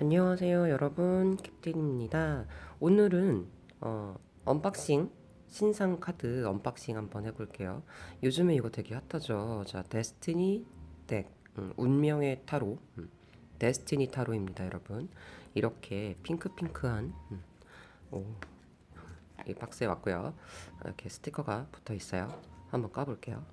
안녕하세요 여러분. 캡틴입니다. 오늘은 어, 언박싱 신상 카드 언박싱 한번 해볼게요. 요즘에 이거 되게 핫하죠? 자 데스티니 덱 음, 운명의 타로. 음, 데스티니 타로입니다 여러분. 이렇게 핑크핑크한 음, 오, 이 박스에 왔고요. 이렇게 스티커가 붙어 있어요. 한번 까볼게요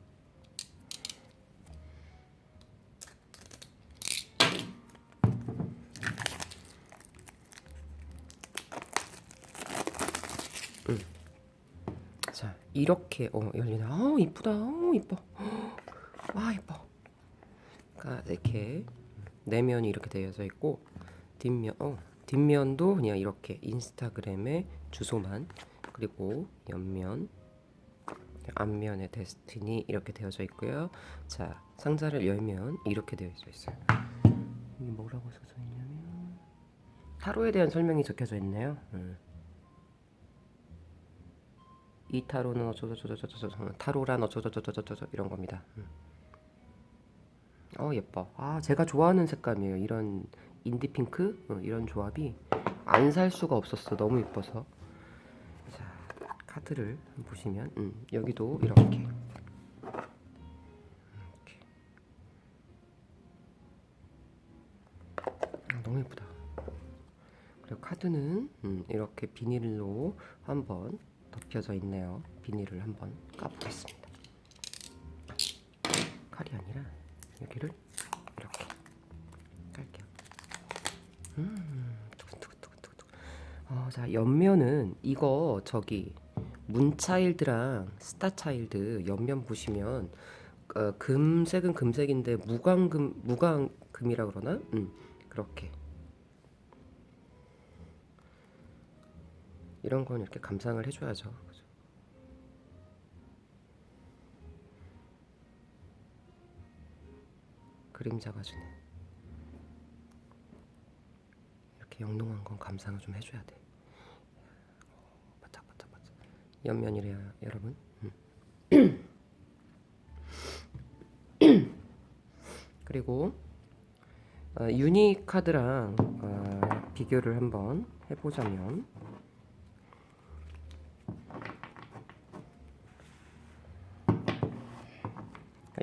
자 이렇게 어 열리네 아 이쁘다. 어 이뻐. 와 이뻐. 그러니까 이렇게 내면이 이렇게 되어져 있고 뒷면 어 뒷면도 그냥 이렇게 인스타그램의 주소만 그리고 옆면 앞면에 데스티니 이렇게 되어져 있고요. 자 상자를 열면 이렇게 되어져 있어요. 이게 뭐라고 써져 있냐면 타로에 대한 설명이 적혀져 있네요. 음. 이 타로는 어쩌저저저저저 타로란 어쩌저저저저저 이런 겁니다. 음. 어 예뻐. 아 제가 좋아하는 색감이에요. 이런 인디 핑크 어, 이런 조합이 안 살 수가 없었어. 너무 예뻐서. 자 카드를 보시면 음, 여기도 이렇게. 이렇게. 아, 너무 예쁘다. 그리고 카드는 음, 이렇게 비닐로 한번 덮여져 있네요. 비닐을 한번 까보겠습니다. 칼이 아니라 여기를 이렇게 깔게요. 음, 두근두근두근두근. 어, 자 옆면은 이거 저기 문차일드랑 스타차일드 옆면 보시면 어, 금색은 금색인데 무광금 무광금이라 그러나? 음, 그렇게 이런 건 이렇게 감상을 해줘야죠. 그죠? 그림 잡아주네. 이렇게 영롱한 건 감상을 좀 해줘야 돼. 바짝 바짝 바짝. 옆면이래요, 여러분. 음. 그리고 어, 유니 카드랑 어, 비교를 한번 해보자면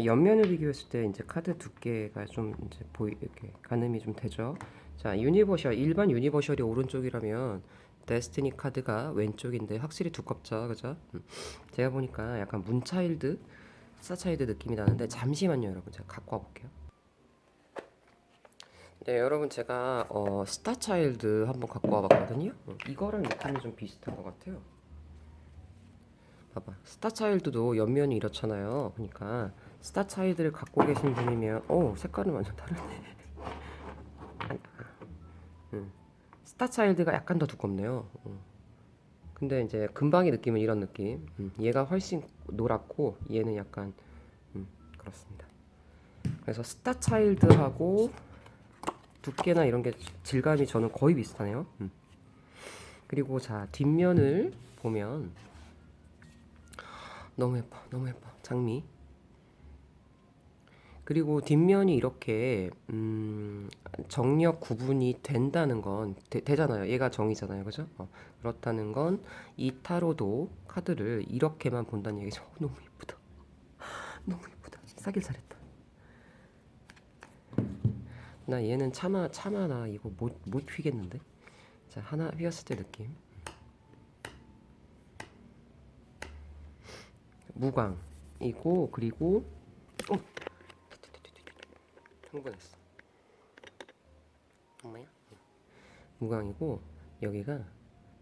옆면을 비교했을 때 이제 카드 두께가 좀 이제 보이 이렇게 가늠이 좀 되죠. 자, 유니버셜 일반 유니버셜이 오른쪽이라면 데스티니 카드가 왼쪽인데 확실히 두껍죠, 그죠? 음. 제가 보니까 약간 문차일드, 스타차일드 느낌이 나는데 잠시만요, 여러분. 제가 갖고 와볼게요. 네, 여러분 제가 어, 스타차일드 한번 갖고 와봤거든요. 어, 이거랑 느낌이 좀 비슷한 것 같아요. 봐봐, 스타차일드도 옆면이 이렇잖아요. 그러니까 스타차일드를 갖고 계신 분이면, 오 색깔은 완전 다르네. 음. 스타 차일드가 약간 더 두껍네요. 음. 근데 이제 금방의 느낌은 이런 느낌. 음. 얘가 훨씬 노랗고 얘는 약간 음, 그렇습니다. 그래서 스타 차일드하고 두께나 이런 게 질감이 저는 거의 비슷하네요. 음. 그리고 자 뒷면을 보면 너무 예뻐, 너무 예뻐, 장미. 그리고 뒷면이 이렇게 음, 정력 구분이 된다는 건 되, 잖아요 얘가 정이잖아요, 그죠? 어, 그렇다는 건 이 타로도 카드를 이렇게만 본다는 얘기죠. 어, 너무 예쁘다, 너무 예쁘다. 싸길 잘했다. 나 얘는 차마 차마 나 이거 못못 휘겠는데. 자 하나 휘었을 때 느낌. 무광이고 그리고 어 흥분했어. 엄마야? 무광이고 여기가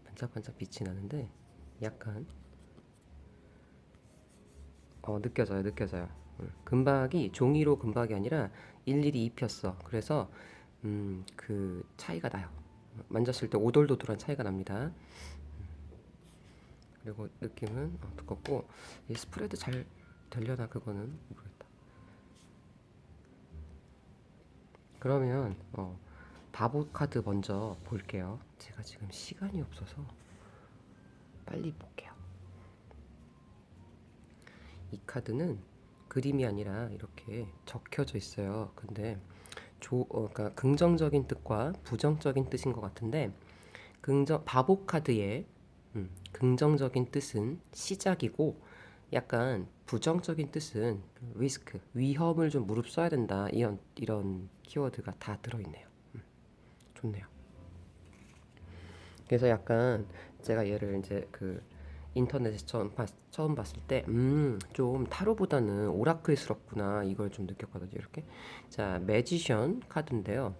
반짝반짝 빛이 나는데 약간 어 느껴져요 느껴져요 음, 금박이 종이로 금박이 아니라 일일이 입혔어 그래서 음, 그 차이가 나요 만졌을 때 오돌도돌한 차이가 납니다 그리고 느낌은 어, 두껍고 이 스프레드 잘 되려나 그거는 모르겠다. 그러면 어, 바보 카드 먼저 볼게요. 제가 지금 시간이 없어서 빨리 볼게요. 이 카드는 그림이 아니라 이렇게 적혀져 있어요. 근데 조, 어, 그러니까 긍정적인 뜻과 부정적인 뜻인 것 같은데 긍정 바보 카드의 음, 긍정적인 뜻은 시작이고 약간 부정적인 뜻은 리스크 위험을 좀 무릅써야 된다 이런 이런 키워드가 다 들어있네요. 음, 좋네요. 그래서 약간 제가 얘를 이제 그 인터넷에서 처음, 봤, 처음 봤을 때, 음, 좀 타로보다는 오라클스럽구나, 이걸 좀 느꼈거든요, 이렇게. 자, 매지션 카드인데요.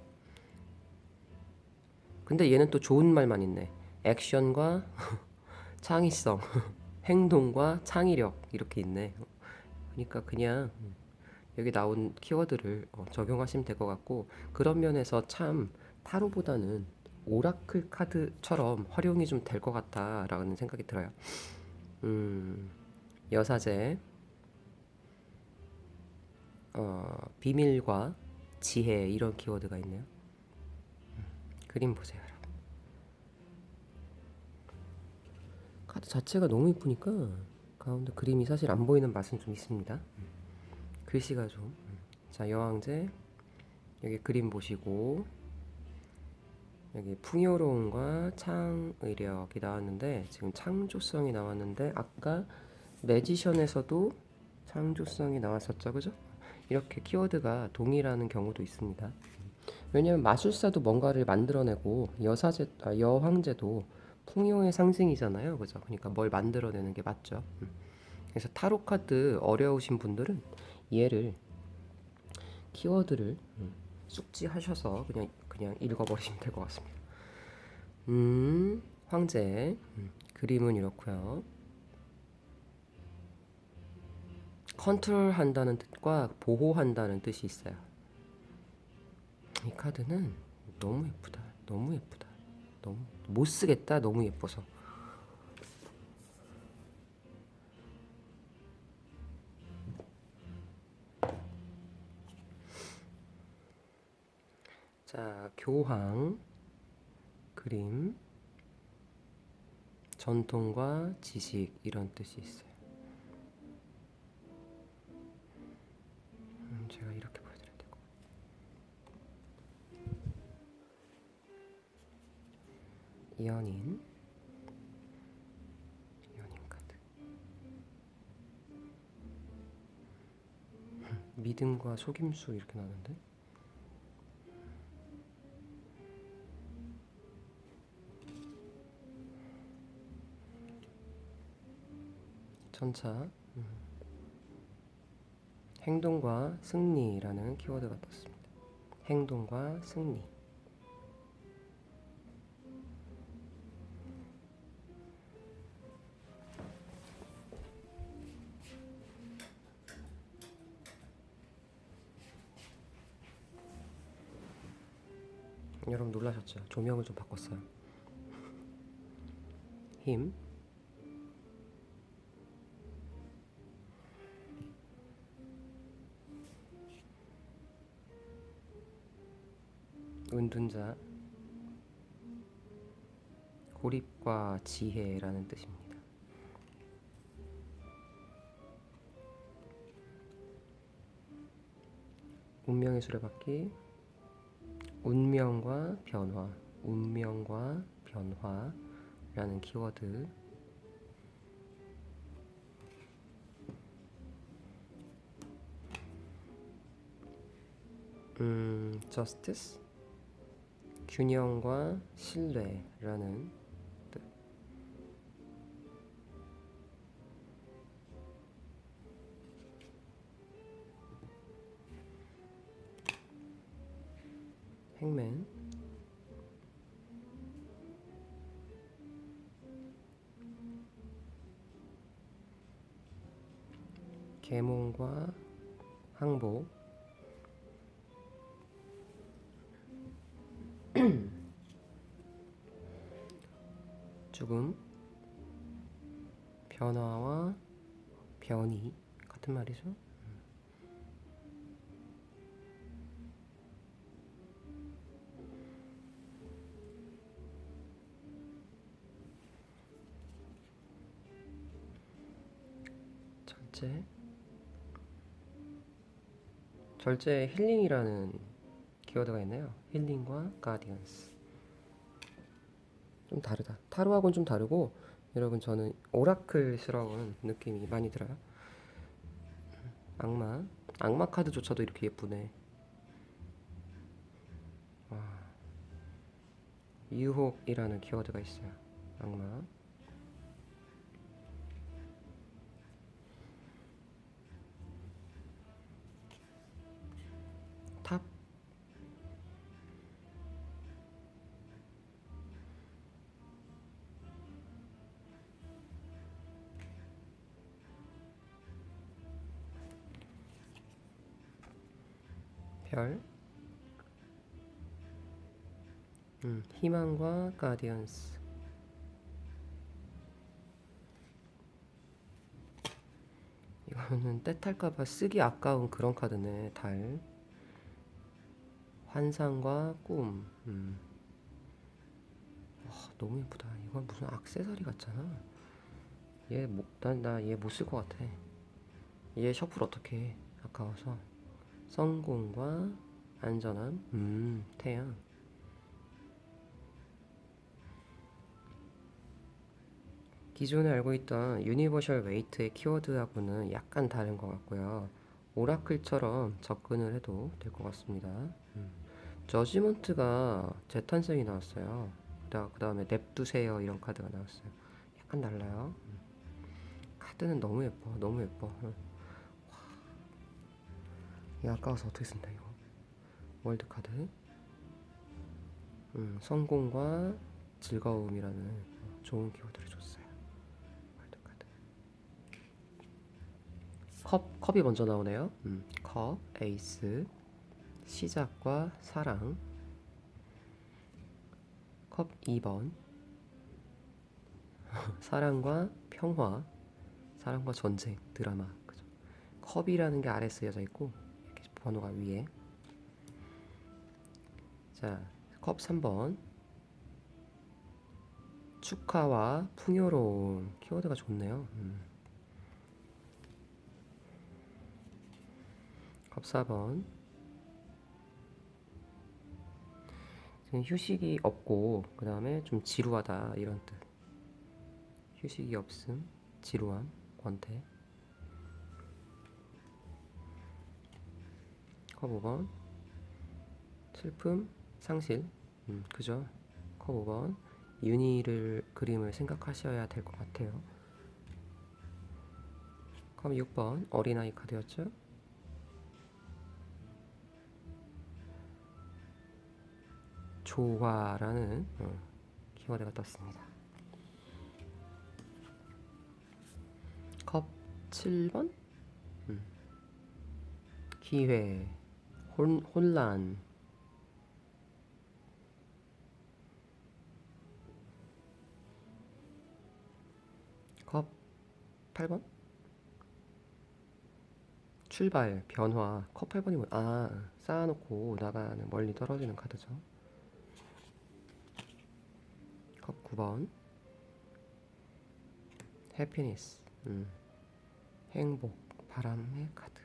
근데 얘는 또 좋은 말만 있네. 액션과 창의성, 행동과 창의력, 이렇게 있네. 그러니까 그냥 여기 나온 키워드를 어, 적용하시면 될 것 같고, 그런 면에서 참 타로보다는 오라클 카드처럼 활용이 좀 될 것 같다라는 생각이 들어요. 음, 여사제, 어, 비밀과 지혜 이런 키워드가 있네요. 음, 그림 보세요, 카드 자체가 너무 이쁘니까 가운데 그림이 사실 안 보이는 맛은 좀 있습니다. 음, 글씨가 좀. 음. 자, 여왕제 여기 그림 보시고 여기 풍요로움과 창의력이 나왔는데 지금 창조성이 나왔는데 아까 매지션에서도 창조성이 나왔었죠, 그죠? 이렇게 키워드가 동일하는 경우도 있습니다. 왜냐하면 마술사도 뭔가를 만들어내고 여사제, 아, 여황제도 풍요의 상징이잖아요, 그죠? 그러니까 뭘 만들어내는 게 맞죠. 음. 그래서 타로 카드 어려우신 분들은 얘를 키워드를 음, 숙지하셔서 그냥 그냥 읽어버리시면 될 것 같습니다. 음, 황제 음, 그림은 이렇고요. 컨트롤한다는 뜻과 보호한다는 뜻이 있어요. 이 카드는 너무 예쁘다. 너무 예쁘다. 너무 못 쓰겠다. 너무 예뻐서. 자, 교황 그림 전통과 지식 이런 뜻이 있어요. 연인 연인 카드 믿음과 속임수 이렇게 나는데 전차 음. 행동과 승리라는 키워드가 떴습니다. 행동과 승리. 놀라셨죠? 조명을 좀 바꿨어요. 힘. 은둔자 고립과 지혜라는 뜻입니다. 운명의 수레바퀴 운명과 변화 운명과 변화라는 키워드. 음, justice? 균형과 신뢰라는 행맨. 계몽과 항복. 죽음, 변화와 변이 같은 말이죠. 절제 절제 힐링이라는 키워드가 있네요. 힐링과 가디언스. 좀 다르다. 타로하고는 좀 다르고 여러분 저는 오라클스러운 느낌이 많이 들어요. 악마. 악마 카드조차도 이렇게 예쁘네. 와. 유혹이라는 키워드가 있어요. 악마. 음, 희망과 가디언스. 이거는 때 탈까봐 쓰기 아까운 그런 카드네. 달. 환상과 꿈. 음. 와, 너무 예쁘다. 이건 무슨 액세서리 같잖아. 얘, 뭐, 난나 얘 못 쓸 것 같아. 얘 셔플 어떻게 해? 아까워서. 성공과 안전함. 음, 태양. 기존에 알고 있던 유니버셜 웨이트의 키워드하고는 약간 다른 것 같고요. 오라클처럼 접근을 해도 될 것 같습니다. 음. 저지먼트가 재탄생이 나왔어요. 그 다음에 냅두세요 이런 카드가 나왔어요. 약간 달라요. 음. 카드는 너무 예뻐, 너무 예뻐. 음. 와. 이거 아까워서 어떻게 쓴다 이거. 월드 카드. 음, 성공과 즐거움이라는 좋은 키워드를 줬어요. 월드 카드. 컵, 컵이 먼저 나오네요. 음, 컵, 에이스, 시작과 사랑. 컵 2번. 사랑과 평화. 사랑과 전쟁, 드라마. 그죠? 컵이라는 게 아래 쓰여져 있고, 이렇게 번호가 위에. 자, 컵 3번. 축하와 풍요로움. 키워드가 좋네요. 음. 컵 4번. 지금 휴식이 없고, 그 다음에 좀 지루하다. 이런 뜻. 휴식이 없음, 지루함, 권태. 컵 5번. 슬픔, 상실. 음, 그죠? 컵 5번. 윤희를 그림을 생각하셔야 될 것 같아요. 컵 6번. 어린아이 카드였죠? 조화라는 어, 키워드가 떴습니다. 컵 7번? 음. 기회, 혼, 혼란, 컵 8번? 출발, 변화. 컵 8번이 뭐? 아, 쌓아놓고 나가는 멀리 떨어지는 카드죠. 컵 9번. 해피니스. 음. 행복, 바람의 카드.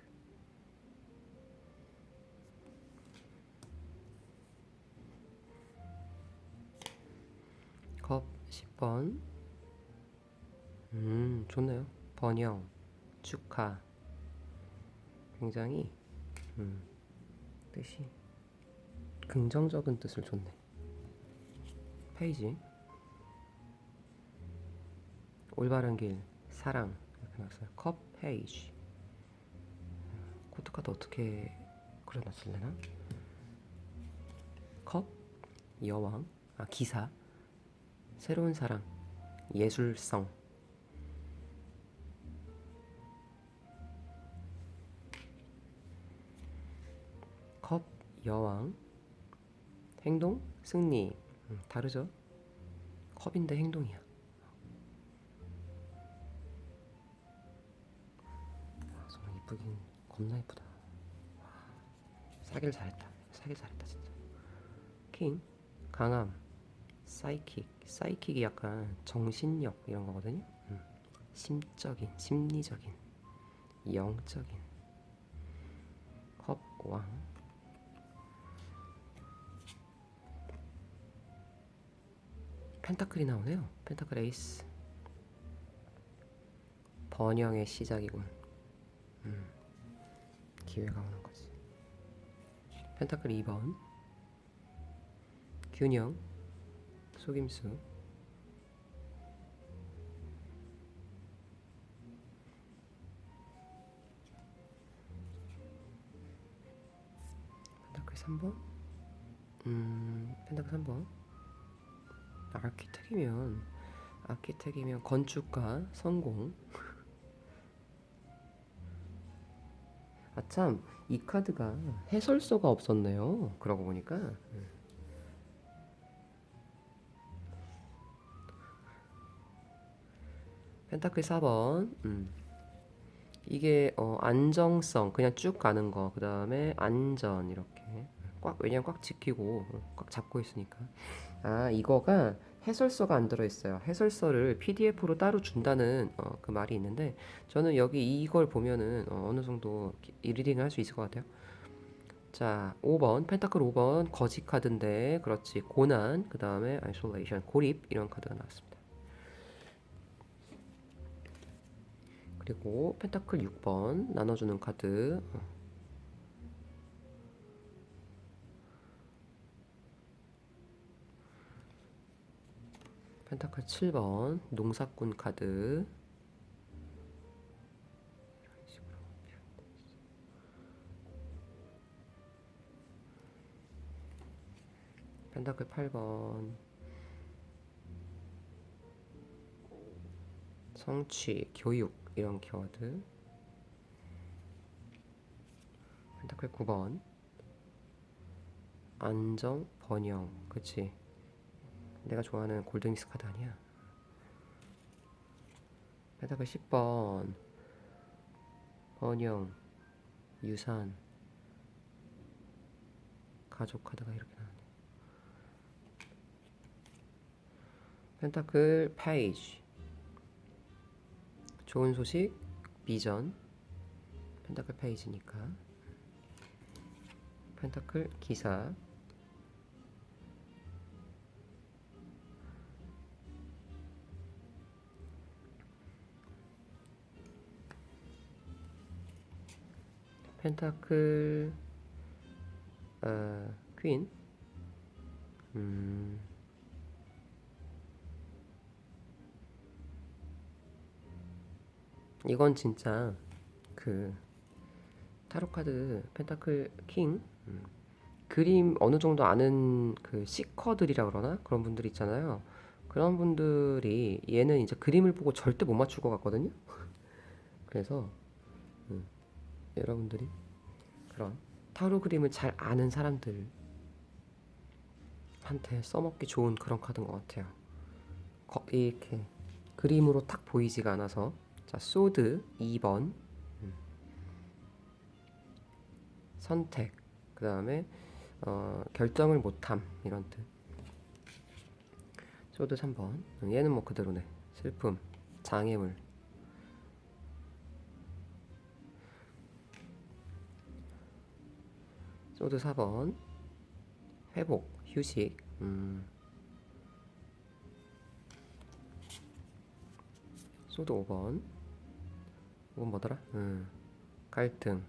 컵 10번. 음, 좋네요. 번영, 축하. 굉장히 음, 뜻이 긍정적인 뜻을 줬네. 페이지. 올바른 길, 사랑 이렇게 나왔어요. 컵 페이지. 코트카드 어떻게 그려놨을래나? 컵 여왕, 아 기사, 새로운 사랑, 예술성. 컵 여왕 행동 승리 음, 다르죠 컵인데 행동이야 예쁘긴 겁나 예쁘다. 와, 사길 잘했다. 사길 잘했다 진짜. 킹 강함 사이킥. 사이킥이 약간 정신력 이런 거거든요? 음. 심적인 심리적인 영적인. 컵왕. 펜타클이 나오네요. 펜타클 에이스. 번영의 시작이군. 음, 기회가 오는 거지. 펜타클 2번. 균형. 속임수. 펜타클 3번. 음, 펜타클 3번. 아키텍이면 아키텍이면 건축가 성공. 아참 이 카드가 해설서가 없었네요. 그러고 보니까 음. 펜타클 4번. 음. 이게 어, 안정성 그냥 쭉 가는 거. 그 다음에 안전 이렇게 꽉 왜냐면 꽉 지키고 꽉 잡고 있으니까. 아 이거가 해설서가 안 들어있어요. 해설서를 PDF로 따로 준다는 어, 그 말이 있는데 저는 여기 이걸 보면은 어, 어느 정도 이 리딩을 할 수 있을 것 같아요. 자, 5번 펜타클 5번 거지 카드인데 그렇지 고난 그 다음에 아이솔레이션 고립 이런 카드가 나왔습니다. 그리고 펜타클 6번 나눠주는 카드 어. 펜타클 7번 농사꾼 카드. 펜타클 8번. 성취, 교육 이런 키워드. 펜타클 9번. 안정, 번영. 그치 내가 좋아하는 골든익스 카드 아니야? 펜타클 10번. 번영 유산. 가족 카드가 이렇게 나오네. 펜타클 페이지 좋은 소식 비전. 펜타클 페이지니까. 펜타클 기사 펜타클 어, 퀸 음, 이건 진짜 그 타로 카드 펜타클 킹 음, 그림 어느 정도 아는 그 시커들이라 그러나? 그런 분들 있잖아요. 그런 분들이 얘는 이제 그림을 보고 절대 못 맞출 것 같거든요. 그래서 음, 여러분들이 그런 타로 그림을 잘 아는 사람들 한테 써먹기 좋은 그런 카드인 것 같아요. 거, 이렇게 그림으로 탁 보이지가 않아서. 자 소드 2번. 음. 선택. 그 다음에 어, 결정을 못함. 이런 뜻. 소드 3번. 얘는 뭐 그대로네. 슬픔 장애물 소드 4번 회복 휴식 음. 소드 5번 5번 뭐더라? 음. 갈등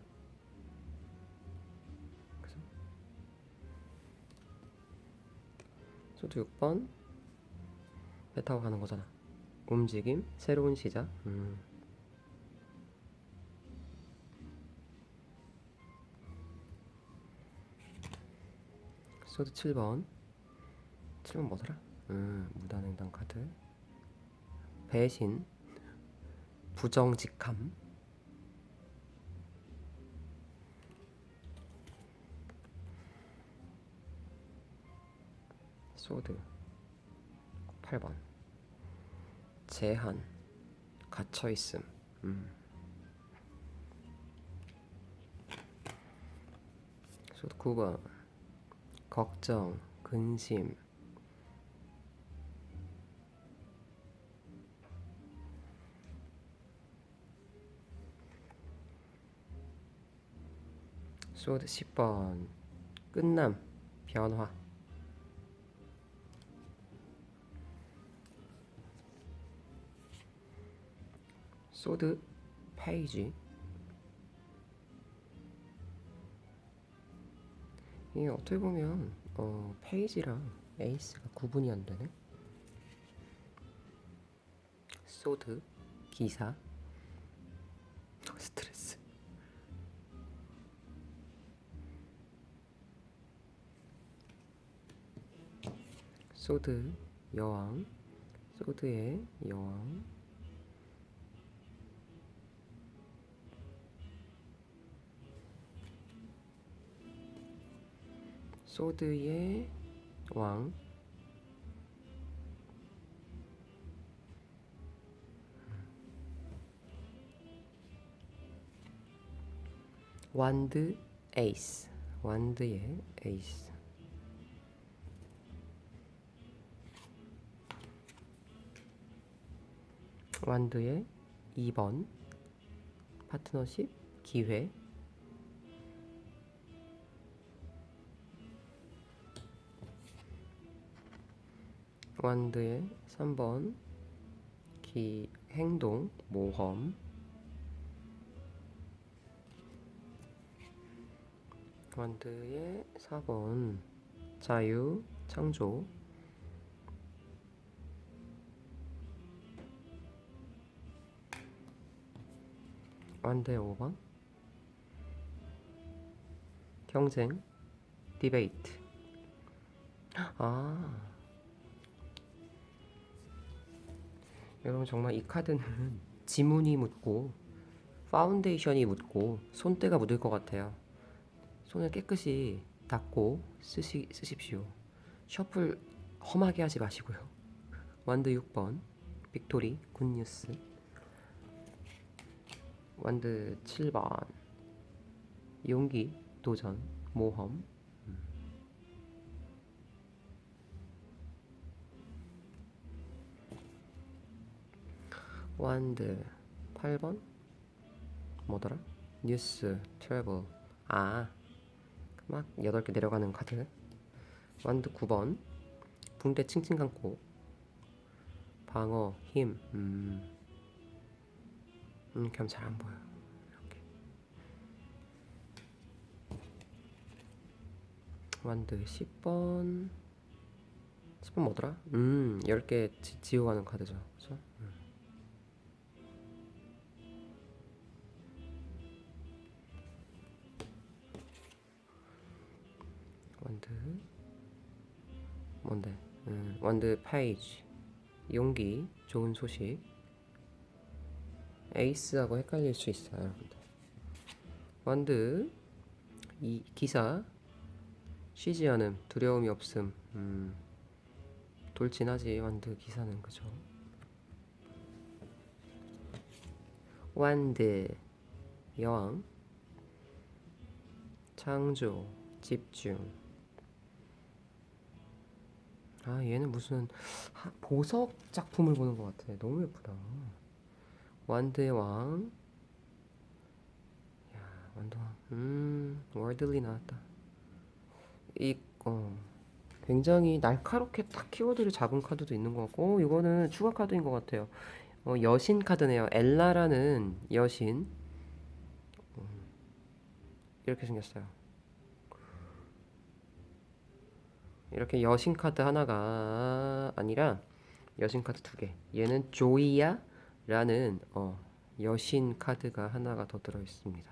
그래서 소드 6번 배 타고 가는 거잖아 움직임 새로운 시작 음. 소드 7번. 7번 뭐더라? 음, 무단횡단 카드. 배신. 부정직함. 소드. 8번. 제한. 갇혀있음. 음. 소드 9번 걱정, 근심, 소드 10번. 끝남. 변화. 소드 페이지. 이게 어떻게 보면 어, 페이지랑 에이스가 구분이 안 되네. 소드 기사. 스트레스. 소드 여왕. 소드의 여왕 소드의 왕. 완드 에이스. 완드의 에이스. 완드의 2번 파트너십 기회 완드의 3번 기 행동 모험. 완드의 4번 자유 창조. 완드의 5번 경쟁 디베이트. 아 여러분 정말 이 카드는 지문이 묻고 파운데이션이 묻고 손때가 묻을 것 같아요. 손을 깨끗이 닦고 쓰시, 쓰십시오. 셔플 험하게 하지 마시고요. 완드 6번 빅토리 굿뉴스 완드 7번 용기 도전 모험 완드 8번? 뭐더라? 뉴스 트래블. 아막 8개 내려가는 카드 완드 9번. 붕대 칭칭 감고. 방어 힘. 음, 음 그럼 잘 안 보여. 이렇게. 완드 10번. 10번 뭐더라? 음 10개 지, 지우가는 카드죠. 그죠? 완 뭔데? 음, 완드 페이지. 용기 좋은 소식. 에이스하고 헷갈릴 수 있어요 여러분들. 완드 이 기사. 쉬지 않음 두려움이 없음. 음, 돌진하지 완드 기사는. 그죠? 완드 여왕. 창조 집중 아 얘는 무슨 하- 보석 작품을 보는 것 같아. 너무 예쁘다. 완드의 왕. 야 완드 왕. 음 월들리 나왔다. 이 어, 굉장히 날카롭게 딱 키워드를 잡은 카드도 있는 것 같고 어, 이거는 추가 카드인 것 같아요. 어, 여신 카드네요. 엘라라는 여신. 음, 이렇게 생겼어요. 이렇게 여신 카드 하나가 아니라 여신 카드 두 개. 얘는 조이야라는 어, 여신 카드가 하나가 더 들어 있습니다.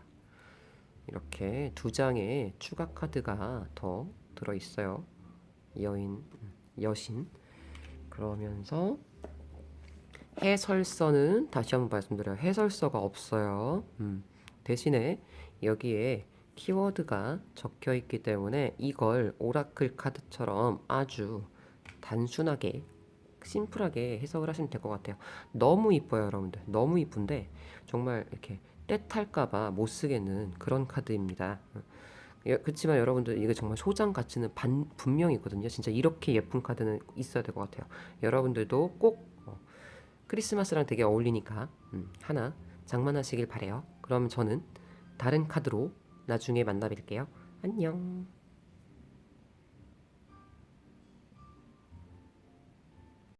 이렇게 두 장의 추가 카드가 더 들어 있어요. 여인, 음, 여신. 그러면서 해설서는 다시 한번 말씀드려요. 해설서가 없어요. 음, 대신에 여기에 키워드가 적혀 있기 때문에 이걸 오라클 카드처럼 아주 단순하게 심플하게 해석을 하시면 될 것 같아요. 너무 이뻐요, 여러분들. 너무 이쁜데 정말 이렇게 떼탈까봐 못 쓰겠는 그런 카드입니다. 예, 그렇지만 여러분들 이게 정말 소장 가치는 반, 분명히 있거든요. 진짜 이렇게 예쁜 카드는 있어야 될 것 같아요. 여러분들도 꼭 어, 크리스마스랑 되게 어울리니까 음, 하나 장만하시길 바래요. 그럼 저는 다른 카드로 나중에 만나 뵐게요. 안녕.